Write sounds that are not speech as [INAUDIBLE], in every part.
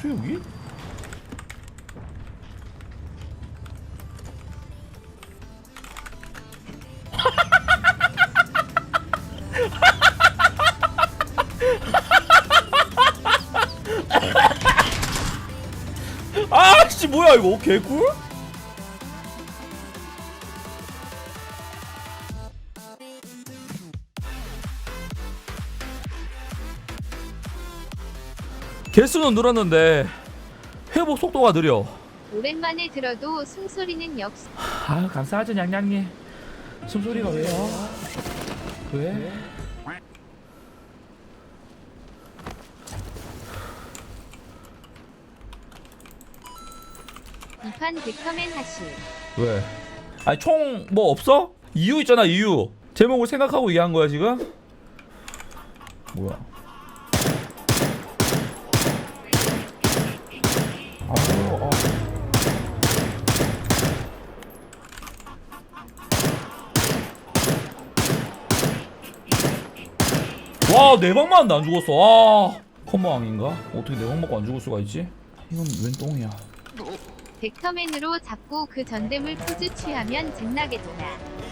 수육이? [LAUGHS] 아씨 뭐야 이거 개꿀? 개수는 늘었는데 회복 속도가 느려. 오랜만에 들어도 숨소리는 역시 아 감사하죠 냥냥님. 숨소리가 왜요? 왜? 이판 백커맨 하실 왜? 아니 총 뭐 없어? 이유 있잖아 이유. 제목을 생각하고 얘기한 거야 지금? 뭐야? 와, 네 방만 한데 안 죽었어. 아, 컴버왕인가? 어떻게 네방 먹고 안 죽을 수가 있지? 이건 웬 똥이야? 벡터맨으로 잡고 그 전대물 포즈 취하면 젠나겠다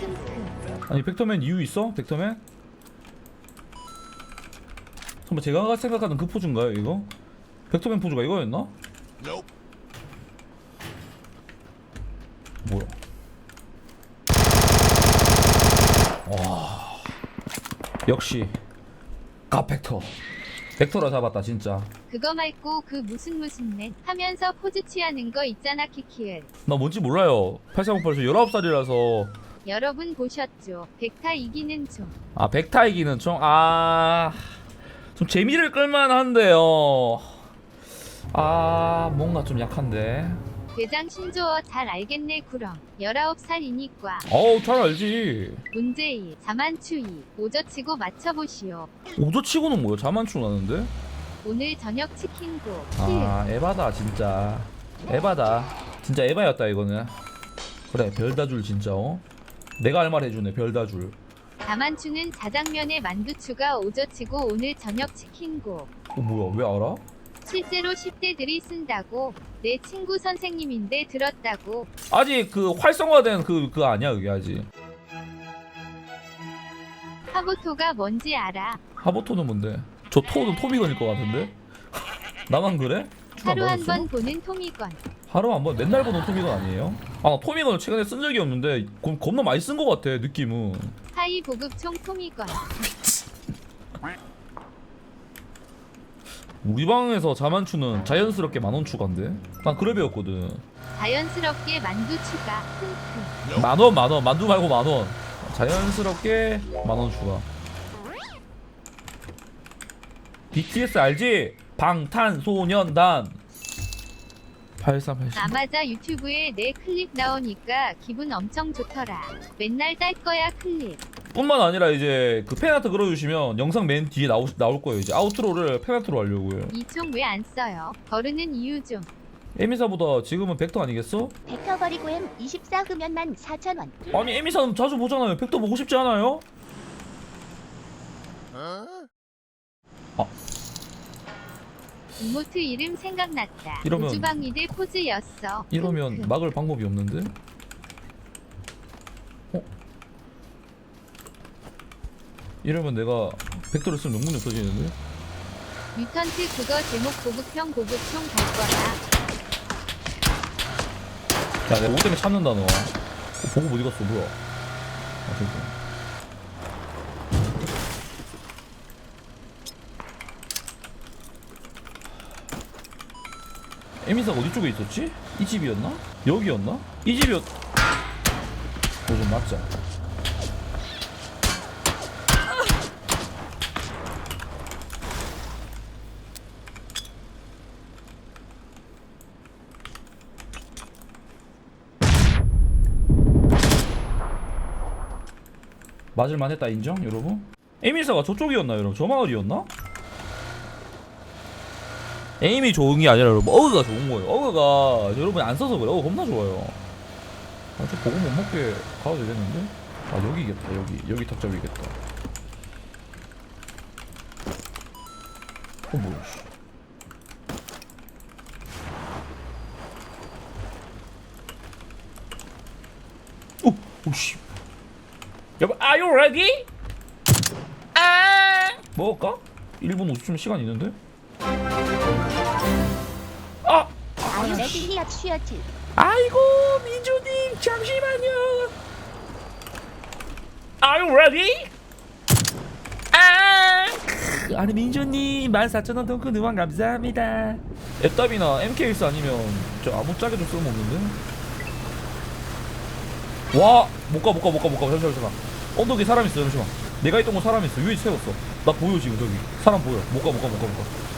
흠흠 아니 벡터맨 이유 있어? 벡터맨? 정말 제가 생각하는 그 포즈인가요 이거? 벡터맨 포즈가 이거였나? 뭐야? 와 역시 가 벡터. 벡터라 잡았다 진짜. 그거 말고 그 무슨 무슨 맨 하면서 포즈 취하는 거 있잖아 키키을 나 뭔지 몰라요. 8408저 19살이라서. 여러분 보셨죠? 벡타 이기는 좀아 백타 이기는 총? 아... 좀 재미를 끌만 한데요. 아 뭔가 좀 약한데 대장 신조어 잘 알겠네 구렁. 19살이니까 어우 잘 알지. 문제 1 자만추 2 오저치고 맞춰보시오. 오저치고는 뭐야? 자만추 나는데? 오늘 저녁 치킨고. 아 에바다 진짜. 에바다. 진짜 에바였다 이거는. 그래 별다줄 진짜 어? 내가 할 말 해주네 별다줄. 자만추는 자장면에 만두추가 오저치고 오늘 저녁 치킨고. 어 뭐야? 왜 알아? 실제로 10대들이 쓴다고 내 친구 선생님인데 들었다고 아직 그 활성화된 그 그거 아니야 그게 아직 하보토가 뭔지 알아 하보토는 뭔데 저 토는 토미건일 것 같은데 [LAUGHS] 나만 그래? 하루 한 받았어? 번 보는 토미건 하루 한 번 맨날 보는 토미건 아니에요? 아, 나 토미건을 최근에 쓴 적이 없는데 겁- 겁나 많이 쓴 것 같아 느낌은. 하이 보급총 토미건 [LAUGHS] 우리 방에서 자만추는 자연스럽게 만원 추가인데? 난 그래 배웠거든. 자연스럽게 만두 추가 흠흠 만원 만원 만두 말고 만원. 자연스럽게 만원 추가. BTS 알지? 방탄소년단. 8380. 아마자 유튜브에 내 클립 나오니까 기분 엄청 좋더라 맨날 딸 거야 클립 뿐만 아니라 이제 그 팬아트 그려주시면 영상 맨 뒤에 나오, 나올 거예요. 이제 아우트로를 팬아트로 하려고요. 이 총 왜 안 써요 거르는 이유 좀 에미사보다 지금은 벡터 아니겠어? 벡터 버리고 M 24 금연만 4,000원. 아니 에미사는 자주 보잖아요. 벡터 보고 싶지 않아요? 이모트 이름 생각났다 이러면- 우주방위 대 포즈였어 이러면. 막을 방법이 없는데? 어? 이러면 내가 벡터를 쓰면 명분이 없어지는데? 뮤턴트 그거 제목 보급형 보급총 갈 거야 야 내가 옷 때문에 참는다 너 어, 보고 어디 갔어 뭐야 아 저기 에미사가 어디 쪽에 있었지? 이 집이었나? 여기였나? 이 집이었... 뭐좀 맞자 맞을만 했다 인정? 여러분? 에이밀사가 저쪽이었나 여러분? 저 마을이었나? 에임이 좋은 게 아니라 여러분 어그가 좋은 거예요. 어그가 여러분 안 써서 그래. 어그 겁나 좋아요. 아저 보고 못 먹게 가도 되겠는데? 아 여기겠다 여기. 여기 탑잡이겠다. 어 뭐야 씨. 어! 오씨. 여보 are you ready? 아 먹을까? 1분 50초 시간 있는데? 아! 아유 레드 슈어트 아이고 민주님 잠시만요 Are you ready? 아! 아니 민주님 14,000원 덩크 응원 감사합니다 앱답이나 MKS 아니면 저 아무 짝에 좀 쓸모없는데? 와! 못 가 못 가 못 가 못 가. 잠시만 잠시만. 언덕에 사람 있어 잠시만. 내가 있던 곳 사람 있어. 위에 세웠어. 나 보여 지금 저기. 사람 보여. 못 가 못 가 못 가 못 가.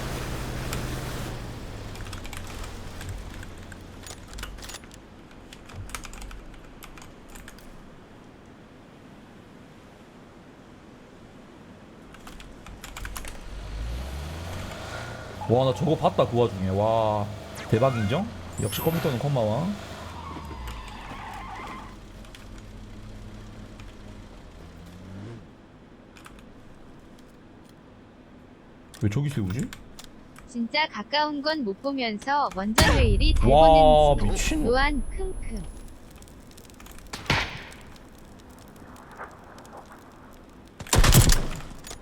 와 나 저거 봤다 그 와중에. 와 대박 인정? 역시 컴퓨터는 컴마왕 왜 저기 세우지? 진짜 가까운 건 못 보면서 원전 왜 이리 잘와 보는지. 미친 또한 킁킁.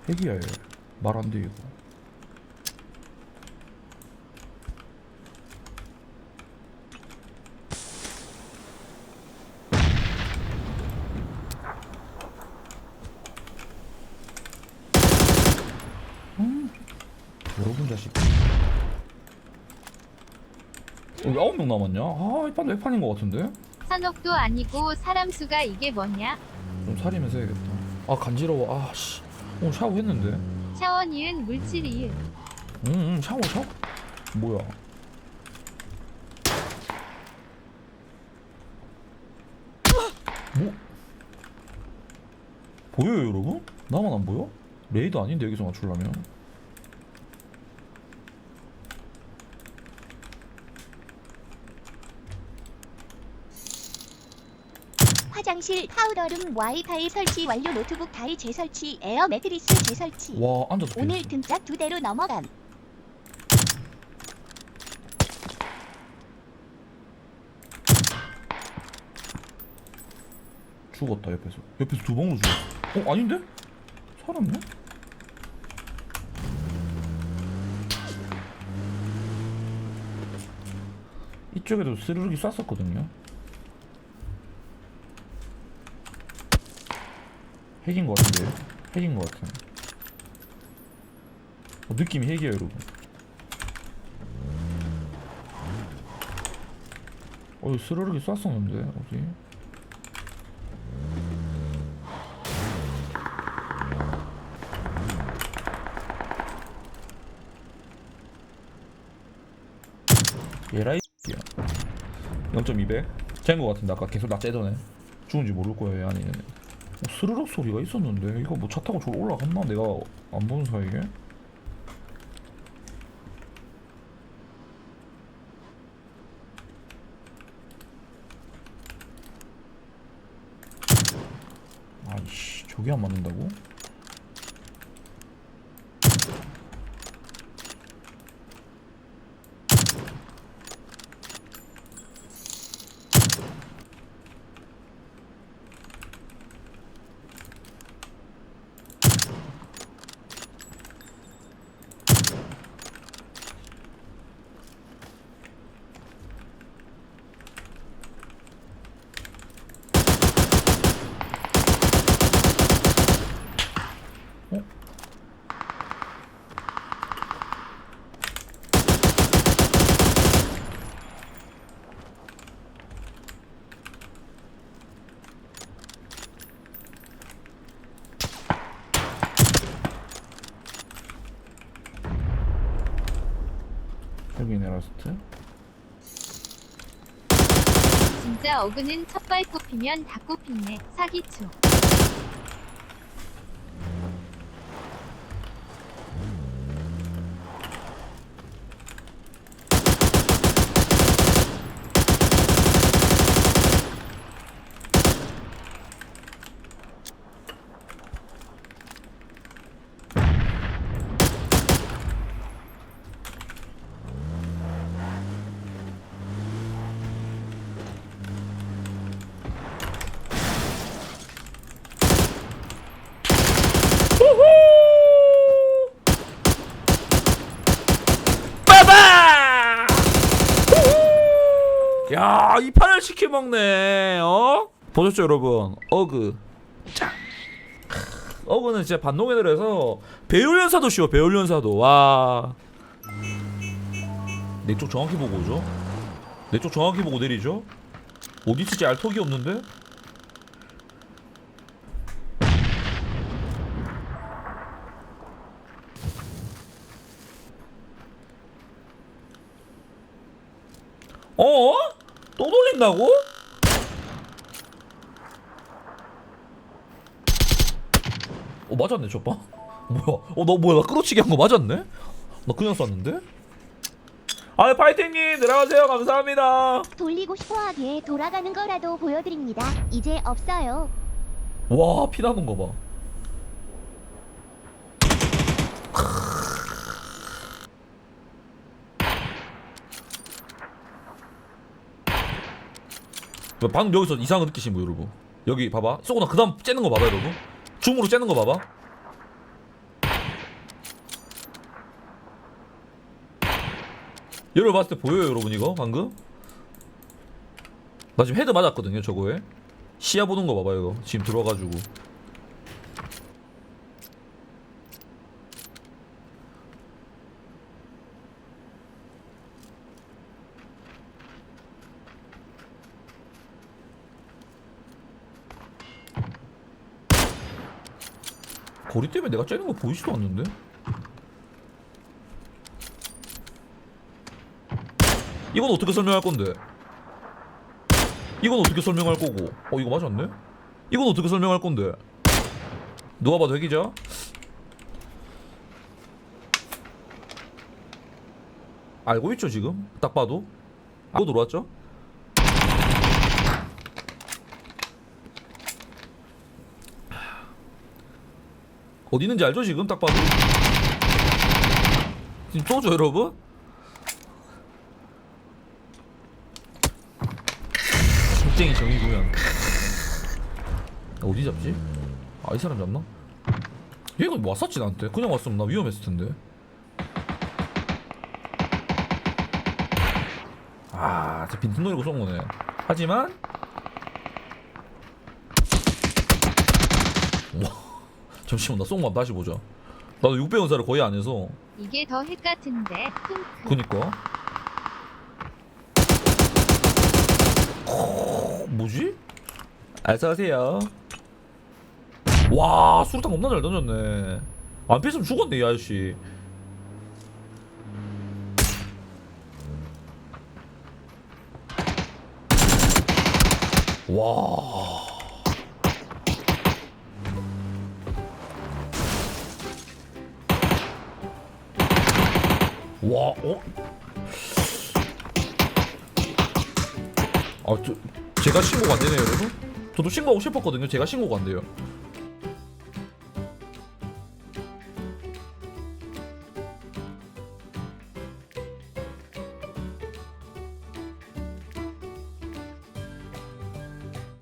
핵이야 얘 말 안 돼 이거 음, 여러분 자식 여기 아홉 명 남았냐? 아 이판 내판인 것 같은데? 산옥도 아니고 사람 수가 이게 뭐냐? 좀 살이면서 해야겠다 아 간지러워 아 씨 오늘 샤워했는데 샤워 니은 물질 이은. 응, 응, 샤워, 샤워. 뭐야? 뭐? 보여요, 여러분? 나만 안 보여? 레이드 아닌데 여기서 맞추려면? 화장실 파우더룸 와이파이 설치 완료 노트북 다이 재설치 에어 매트리스 재설치 와, 앉아서 오늘 배웠어. 등짝 두 대로 넘어감 죽었다 옆에서. 옆에서 두 방으로 죽었어. 어, 아닌데? 살았네? 이쪽에도 스르륵이 쐈었거든요. 핵인 것 같은데요? 핵인 것 같아. 어, 느낌이 핵이에요, 여러분. 어, 스르륵이 쐈었는데, 어디? 얘라이 야 0.200 잰거 같은데 아까 계속 나 째더네 죽은지 모를 거예요 아니는 어, 스르륵 소리가 있었는데 이거 뭐 차 타고 저로 올라갔나 내가 안 보는 사이에 아이씨 저게 안 맞는다고? 여기 네라스트 진짜 어그는 첫발 꼽히면 다 꼽히네. 사기초. 시켜 먹네. 어? 보셨죠, 여러분? 어그. 자. 어그는 진짜 반동애들에서 배울연사도 쉬워. 배울연사도. 와. 내 쪽 정확히 보고 오죠. 내 쪽 정확히 보고 내리죠. 어디 있을지 알 턱이 없는데. 어? 또 돌린다고? 어 맞았네 저봐 [LAUGHS] 뭐야 어너 뭐야 나 끌어치기 한 거 맞았네? 나 그냥 쐈는데? 아 파이팅님 들어가세요 감사합니다 돌리고 싶어하기에 돌아가는 거라도 보여드립니다. 이제 없어요. 와 피나는 거봐 방금 여기서 이상한 거 느끼신 분 여러분. 여기 봐봐. 쏘고 나그 다음 째는 거 봐봐 여러분. 줌으로 째는 거 봐봐. 여러분 봤을 때 보여요 여러분 이거 방금? 나 지금 헤드 맞았거든요 저거에. 시야 보는 거 봐봐 이거. 지금 들어와가지고 거리 때문에 내가 째는 거 보이지도 않는데? 이건 어떻게 설명할 건데? 이건 어떻게 설명할 거고? 어 이거 맞았네? 이건 어떻게 설명할 건데? 누가 봐도 핵이죠? 알고 있죠 지금? 딱 봐도? 알고 들어왔죠? 어디 있는지 알죠 지금 딱 봐도? 지금 쏘죠 여러분? 겁쟁이 정의구현 어디 잡지? 아 이 사람 잡나? 얘가 뭐 왔었지 나한테 그냥 왔으면 나 위험했을 텐데 아 진짜 빈틈 노리고 쏜 거네 하지만 잠시만 나 한번 다시 보자 나도 600원사를 거의 안 해서 이게 더 핵 같은데. 흠크. 그니까 어, 뭐지? 어서오세요 와 수류탄 겁나 잘 던졌네 안 피했으면 죽었네 이 아저씨 와 와, 어? 아, 저, 제가 신고가 안 되네요, 여러분. 저도 신고하고 싶었거든요. 제가 신고가 안 돼요.